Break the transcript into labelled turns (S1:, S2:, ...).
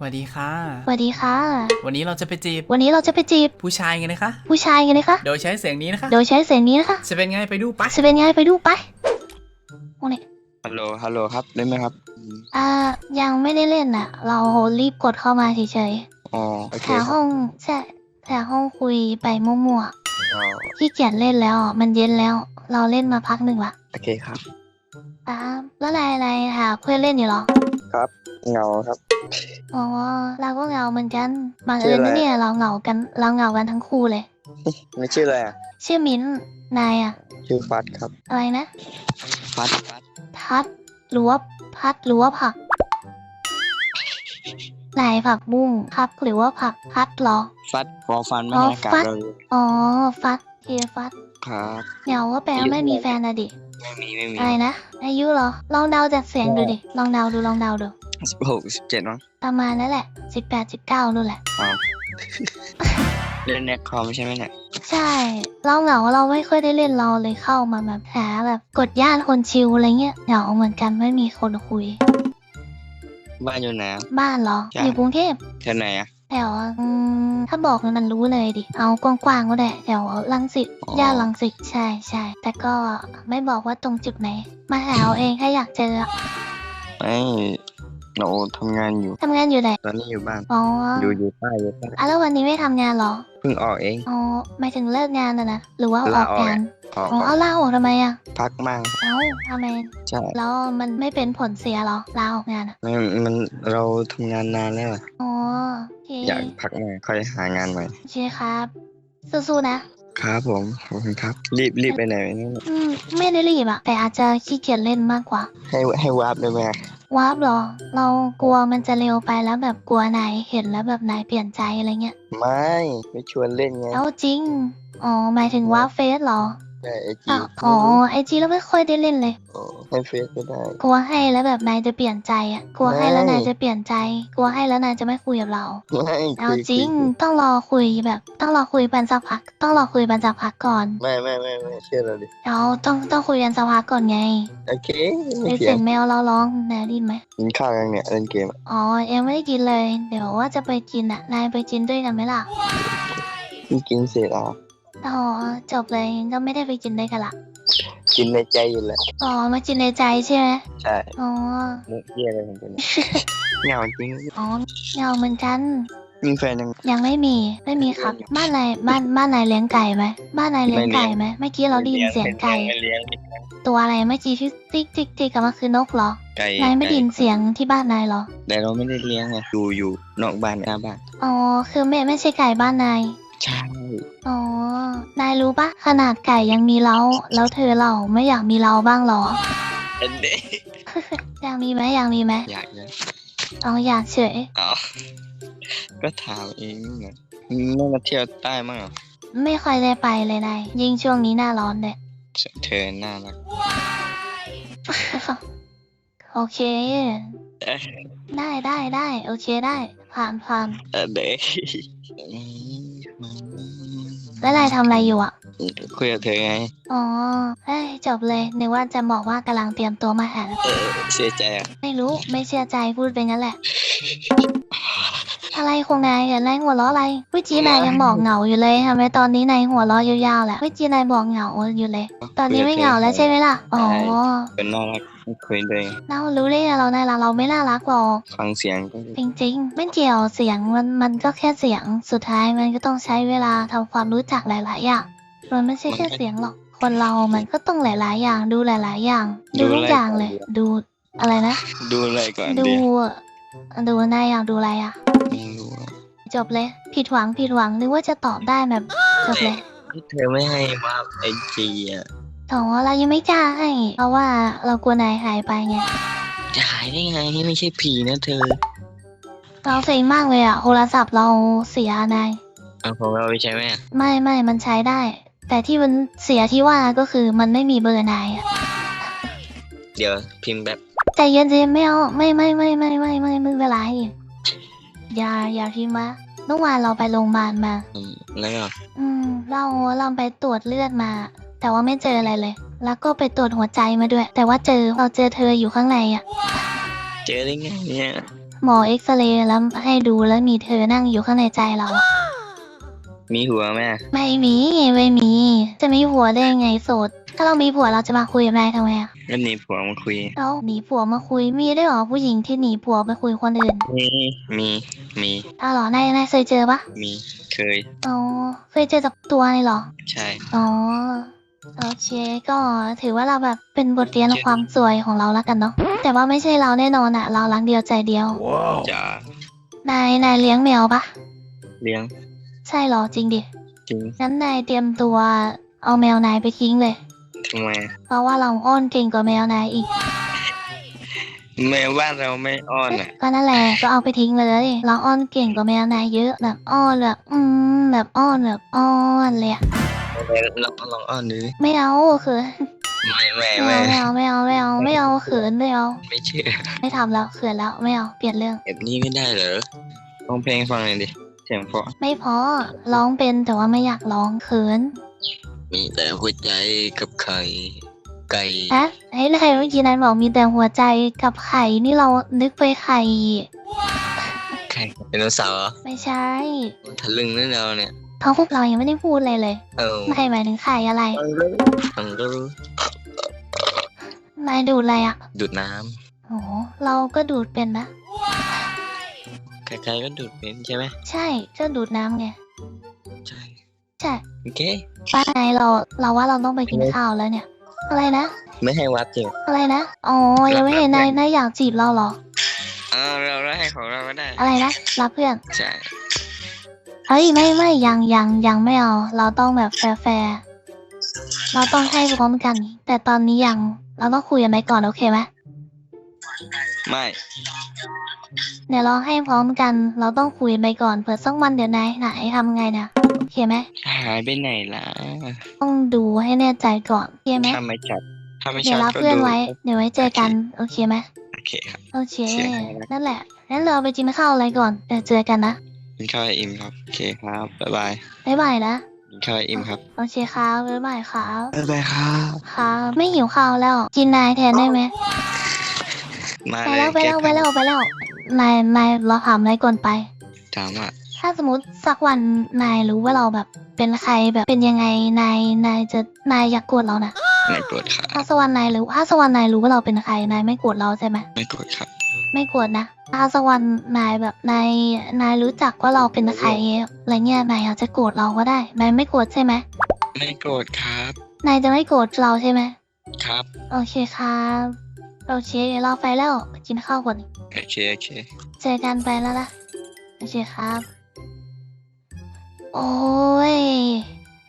S1: สวัสดีค่ะ
S2: สวัสดีค่ะ
S1: วันนี้เราจะไปจีบ
S2: วันนี้เราจะไปจีบ
S1: ผู้ชายกันนะคะ
S2: ผู้ชายกันนะคะ
S1: โดยใช้เสียงนี้นะคะ
S2: โดยใช้เสียงนี้นะคะ
S1: จะเป็นไงไปดูปะ
S2: จะเป็นไงไปดูไปโอ้ย
S3: ฮัลโหล ฮัลโหลครับได้ไหมครับอืม
S2: อ่า ยังไม่ได้เล่นน่ะ เรารีบกดเข้ามาเฉย
S3: อ๋อโอ
S2: ๆ
S3: เค
S2: แต่
S3: ค
S2: ห้
S3: รับ
S2: องใช่แต่ห้องคุยไปมั่ว
S3: อ๋อ
S2: ๆขี้เกียจเล่นแล้วอะมันเย็นแล้ว เราเล่นมาพักหนึ่งละ
S3: โอเคครับ
S2: อ่าแล้วอะไรอะไรหาเพื่อนเล่นอยู่เหรอ
S3: เงาครับ
S2: อ๋อเราก็เหงาเหมือนกันบัง
S3: ชื่
S2: เอิ
S3: อ
S2: ญ
S3: อะไร
S2: นะเนี่ยเราเหงากันเราเหงากันทั้งคู่เลย
S3: ไม่ชื่ออะไรอะ
S2: ชื่อมิ้นท์นายอะ
S3: ชื่อฟัดครับ
S2: อะไรนะ
S3: ฟัดฟัด
S2: พัดหรือว่าพัดหรือว่าผักไหนผักบุ้งครับหรือว่าผักพัดเหรอ
S3: ฟัดฟอฟันไม่
S2: อ๋อ
S3: ให้อากาศ
S2: ฟัด
S3: เรา
S2: อ๋อ ฟัด เคฟัด
S3: ครับ
S2: เหงาว่าแปลว่าไม่มีแฟนอะดิ
S3: ไม่มีไม่มี
S2: อะไรนะ อายุเหรอ ลองเดาจากเสียงดูดิ ลองเดาดูลองเดาดู
S3: สิบหกสิบเจ็ดมั้ง
S2: ประมาณนั่นแหละสิบแปดสิบเก้านู่นแหละ
S3: อ๋อเล่นแนคคอมใช่ไหมเนี่ย
S2: ใช่เราเหงาเราไม่ค่อยได้เล่นเราเลยเข้ามาแบบหาแบบกดย่านคนชิลอะไรเงี้ยเหงาเหมือนกันไม่มีคนคุย
S3: บ้านอยู่ไหนอะ
S2: บ้านเหรอ
S3: ใช่
S2: อยู่กรุงเทพ
S3: แถวไหนอะ
S2: แถวอืม ถ้าบอกมันรู้เลยดิ เอากว้างๆก็ได้แถวลังสิต
S3: อ๋อย่า
S2: นลังสิตใช่ใช่แต่ก็ไม่บอกว่าตรงจุดไหน มาหาเอาเองถ้าอยากเจออะ
S3: ไม่ เราทำงานอยู่
S2: ทำงานอยู่ไหน
S3: ตอนนี้อยู่บ้าน
S2: อ๋อ
S3: อยู่อยู่ใต้อยู่ใต้
S2: อะแล้ววันนี้ไม่ทำงานเหรอ
S3: เพิ่งออกเอง
S2: อ๋อหมายถึงเลิกงานนะนะ หรือว่าอ
S3: ลา
S2: อก
S3: ออก
S2: งาน
S3: ออก
S2: อ๋อเอาลาออกทำไมอะ
S3: พักมั่ง
S2: เอ้าทำไม
S3: ใช่
S2: แล้วมันไม่เป็นผลเสียเหรอลาออกงานอะ
S3: มันมันเราทำงานนานแล้วอะ
S2: อ๋อโอเค
S3: อยากพักมั่งค่อยหางานใหม่
S2: โอเคครับ สู้ๆนะ
S3: ครับผมขอบคุณครับ รีบรีบไปไหนเนี่ย
S2: อืม ไม่ได้รีบอะแต่อาจจะขี้เกียจเล่นมากกว่า
S3: ให้ให้วาร์ปได้ไหมอะ
S2: วาร์ปเหรอ เรากลัวมันจะเร็วไปแล้วแบบกลัวนายเห็นแล้วแบบนายเปลี่ยนใจอะไรเงี้ย
S3: ไม่ ไม่ชวนเล่นไง
S2: เอาจริง อ๋อ หมายถึงวาร์ปเฟสเหรอ
S3: ใช่ไอจี
S2: อ้าวอ๋อไอจีแล้วไม่ค่อยได้เล่นเลย
S3: ให้เฟซก็ได้
S2: กลัวให้แล้วแบบนายจะเปลี่ยนใจอะกลัวให้แล้ว
S3: ไม่
S2: นายจะเปลี่ยนใจ กลัวให้แล้วนายจะไม่คุยกับเรา
S3: ไม่
S2: เอา
S3: คุย
S2: จริง
S3: คุย
S2: ต้องรอคุยแบบ ต้องรอคุยกันสักพัก ต้องรอคุยกันสักพักก่อน
S3: ไม่ไม่ไม่ไม่เชื่อเราดิ
S2: เราต้องต้องคุยกันสักพักก่อนไง
S3: โอเค
S2: ได้
S3: ไม่เถี
S2: เสี
S3: ย
S2: ย
S3: ง
S2: งแมวเราร้องนายได้ยินไหม
S3: กินข้าวยังเนี่ยเล่นเกมอะ
S2: อ๋อยังไม่ได้กินเลย เดี๋ยวว่าจะไปกินอะนายไปกินด้วยกันไหมล่ะ
S3: เพิ่งกินเสร็จอะ
S2: อ๋อจบเลยงั้นก็ไม่ได้ไปกินด้วยกันละ
S3: กินในใจอยู่แหละ
S2: อ๋อมากินในใจใช่ไหม
S3: ใช่
S2: อ๋อ
S3: มุกเยี่ยอะไรของเป็นเหงาจริง
S2: อ๋อเหงาเหมือนกัน
S3: มีแฟนยัง
S2: ยังไม่มีไม่มีครับ บ้านนายบ้านบ้านนายเลี้ยงไก่ไหมบ้านนายเลี้ยงไก่ไหมเมื่อกี้เราได้ยินเสียงไก่
S3: ไม่เลี้ยง
S2: ตัวอะไรเมื่อกี้ที่ติ๊กติ๊กติ๊กกับมันคือนกเหรอ
S3: ไก่
S2: นายไม่ได้ยินเสียงที่บ้านนายเหรอ
S3: แต่เราไม่ได้เลี้ยงไงอยู่อยู่นอกบ้านหน้าบ้าน
S2: อ๋อคือไม่ไม่ใช่ไก่บ้านนาย
S3: ใช่
S2: อ๋อ นายรู้ปะขนาดไก่ยังมีเล้า แล้วเธอเราไม่อยากมีเล้าบ้างเหรอ
S3: เอ็นเด
S2: อยากมีไหมอยากมีไหม
S3: อยากเลย
S2: อ๋ออยากเฉย
S3: อ๋อก็ถามเองนะไม่มาเที่ยวใต้มั้งเหรอ
S2: ไม่ค่อยได้ไปเลยนายยิ่งช่วงนี้หน้าร้อนเลย
S3: เธอน่ารัก
S2: โอเคได้ได้ได้โอเคได้ผ่านผ่าน
S3: เออเด็ก
S2: แล้วนายทำอะไรอยู่อะ
S3: คุยกับเธอไง
S2: อ๋อ เฮ้ย จบเลย นึกว่าจะบอกว่ากำลังเตรียมตัวมาหา
S3: เออเสียใจอะ
S2: ไม่รู้ ไม่เชื่อใจพูดไปงั้นแหละ อะไรของนายอะนายหัวเราะอะไรเมื่อกี้นายยังบอกเหงาอยู่เลยทำไมตอนนี้นายหัวเราะยาวๆแหละเมื่อกี้นายบอกเหงาอยู่เลย ตอนนี้ไม่เหงาแล้วใช่ไหมล่ะอ๋อ
S3: เป็นน่ารักคุยด้วย
S2: เรารู้ได้ไงเรานายเราเราไม่น่ารักหรอก
S3: ฟังเสียงก็
S2: จริงๆไม่เกี่ยวเสียงมันมันก็แค่เสียงสุดท้ายมันก็ต้องใช้เวลาทำความรู้จักหลายๆอย่างมันไม่ใช่แค่เสียงหรอก คนเรามันก็ต้องหลายๆอย่างดูหลาย ๆ อย่าง ดูทุกอย่างเลย ดูอะไรนะ
S3: ดูอะไรก่อน
S2: ดู
S3: ดี
S2: ดูนายอยากดูอะไรอะ
S3: ไม่รู้อะ
S2: จบเลย ผิดหวังผิดหวังนึกว่าจะตอบได้แบบจบเลย
S3: เธอไม่ให้ว่าไอจีอะ
S2: ถามว่าเรายังไม่กล้าให้ เพราะว่าเรากลัวนายหายไปไง
S3: จะหายได้ไงไม่ใช่ผีนะเธอ
S2: เราเซ็งมากเลยอะโทรศัพท์เราเสียนาย
S3: เอาของเราไปใช้ไหมอะ
S2: ไม่ไม่มันใช้ได้ แต่ที่มันเสียที่ว่าก็คือมันไม่มีเบอร์นายอะ
S3: เดี๋ยวพิมพ์แบบ
S2: ใจเย็นๆไม่เอาไม่ไม่ไม่ไม่ไม่ไม่ไม่เป็นไรอ ย่าอย่าพิมพ์มาเมื่อวานเราไปโรงพยาบาลมา
S3: อืมแล้วก็
S2: อืม เราเราไปตรวจเลือดมา แต่ว่าไม่เจออะไรเลย แล้วก็ไปตรวจหัวใจมาด้วย แต่ว่าเจอเราเจอเธออยู่ข้างในอะ
S3: เจอได้ไงเนี่ย
S2: หมอเอ็กซเรย์แล้วให้ดูแล้วมีเธอนั่งอยู่ข้างในใจเรา
S3: มีหัวไหม
S2: ไม่มีไม่มี จะมีผัวได้ยังไงโสด ถ้าเรามีผัวเราจะมาคุยกับนายทำไมอะ
S3: ก็หนีผัวมาคุย
S2: เราหนีผัวมาคุยมีได้วยเหรอผู้หญิงที่หนีผัวไปคุยคนอื่น
S3: มีมีมี
S2: อ้าวเหรอนายนายเคยเจอปะ
S3: มีเคย
S2: อ๋อเคยเจอจากตัวเลยเหรอ
S3: ใช่
S2: อ๋อโอเคก็ถือว่าเราแบบเป็นบทเรียนความสวยของเราแล้วกันเนาะแต่ว่าไม่ใช่เราแน่นอนอะเรารักเดียวใจเดียว
S3: จ้านา
S2: ยนายเลี้ยงแมวปะ
S3: เลี้ยง
S2: ใช่เหรอจริงดิ
S3: จริง
S2: งั้นนายเตรียมตัวเอาแมวนายไปทิ้งเลย
S3: ทำไม
S2: เพราะว่าเราอ้อนเก่งกว่าแมวนายอีก
S3: แม่บ้านเราไม่อ้อนอะ
S2: ก็นั่นแหละก็เอาไปทิ้งเลยเราอ้อนเก่งกว่าแมวนายเยอะแบบอ้อนแบบอืมแบบอ้อนแบบอ้อนเลยอะ
S3: ลองลองอ้อนดูดิ
S2: ไม่เอาเขิน
S3: ไม่ไม่
S2: ไม่
S3: ไม่
S2: เอาไม่เอาไม่เอาไม่เอาไม่เอาเขินไม่เอา
S3: ไม่เชื่อ
S2: ไม่ทำแล้วเขินแล้วไม่เอาเปลี่ยนเรื่อง
S3: แบบนี้ไม่ได้เหรอร้องเพลงฟังหน่อยดิ เสียงเพราะ
S2: ไม่พอร้องเป็นแต่ว่าไม่อยากร้องเขิน
S3: มีแต่หัวใจกับไข่ไก่
S2: ฮะไอ้นายเมื่อกี้นายบอกมีแต่หัวใจกับไข่นี่เรานึกไปไข่
S3: ไข่ไดโนเสาร์เหรอ
S2: ไม่ใช่
S3: ทะลึ่งนั่นเราเนี่ย
S2: เขาพวกเรายังไม่ได้พูดอะไรเลย
S3: เออ
S2: ไม่หมายถึงไข่อะไร
S3: ฟังก็รู้
S2: นายดูดอะไรอะ
S3: ดูดน้
S2: โอ้เราก็ดูดเป็นนะำ
S3: ใครๆก็ดูดเป็นใช่ไหม
S2: ใช่ก็ดูดน้ำไง
S3: ใช่
S2: ใช่
S3: โอเค
S2: ป้านายเราเราว่าเราต้องไปกินข้าวแล้วเนี่ย อะไรนะ
S3: ไม่ให้วัดจริง
S2: อะไรนะอ๋อยังไม่เห็นนายนายอยากจีบเราเหรอ
S3: เออเราเราให้ของเราก็ได้
S2: อะไรนะรับเพื่อน
S3: ใช่
S2: เฮ้ยไม่ไม่ยังยังยังไม่เอา เราต้องแบบแฟร์แฟร์เราต้องให้พร้อมกัน แต่ตอนนี้ยังเราต้องคุยกันไปก่อนโอเคไหม
S3: ไม่
S2: เดี๋ยวเราให้พร้อมกัน เราต้องคุยไปก่อนเผื่อสักวันเดี๋ยวนายไหนทำไงนะโอเคไหม
S3: หายไปไหนล่ะ
S2: ต้องดูให้แน่ใจก่อนโอเคไหม
S3: ถ้าไม่ชัดถ้าไม่
S2: เดี๋
S3: ชั
S2: ยว
S3: ด
S2: รับ
S3: ก็
S2: เพื่อน
S3: ดู
S2: ไว้ เดี๋ยวไว้เจอกันโอเคไหม
S3: โอเคครับ
S2: โอเค
S3: เสียงอะไรนะ
S2: นั่นแหละงั้นเราไปกินข้าวอะไรก่อนเดี๋ยวเจอกันนะ
S3: กินข้าวให้อิ่มครับโอเคครับบ๊ายบาย
S2: บ๊ายบายนะ
S3: กินข้าวให้อิ่มครับ
S2: โอเคครับบ๊ายบายครับ
S3: บ๊ายบายครับ
S2: ครับไม่หิวข้าวแล้วกินนายแทนได้ไหม
S3: มา
S2: ไป
S3: เลย
S2: แล้วไปแล้ว
S3: เจ
S2: ไป
S3: อกัน
S2: แล้วไปแล้ว นายนายเราถามนายก่อนไป
S3: ถามว่า
S2: ถ้าสมมติสักวันนายรู้ว่าเราแบบเป็นใครแบบเป็นยังไงนายนายจะนายอยากโกรธเรานะ
S3: ไม่โกรธครับ
S2: ถ้าสกวันนายรู้ถ้าสกวันนายรู้ว่าเราเป็นใครนายไม่โกรธเราใช่ไหม
S3: ไม่โกรธครับ
S2: ไม่โกรธนะถ้าสกวันนายแบบนายนายรู้จักว่าเราเป็นใครอะไรเงี้ยนายอาจจะโกรธเราก็ได้นายไม่โกรธใช่ไหม
S3: ไม่โกรธครับ
S2: นายจะไม่โกรธเราใช่ไหม
S3: ครับ
S2: โอเคครับ โอเค เราไปแล้ว กินข้าวก่อน
S3: โอเค โอเค
S2: เจอกันไปแล้วนะ โอเคครับ โอ้ย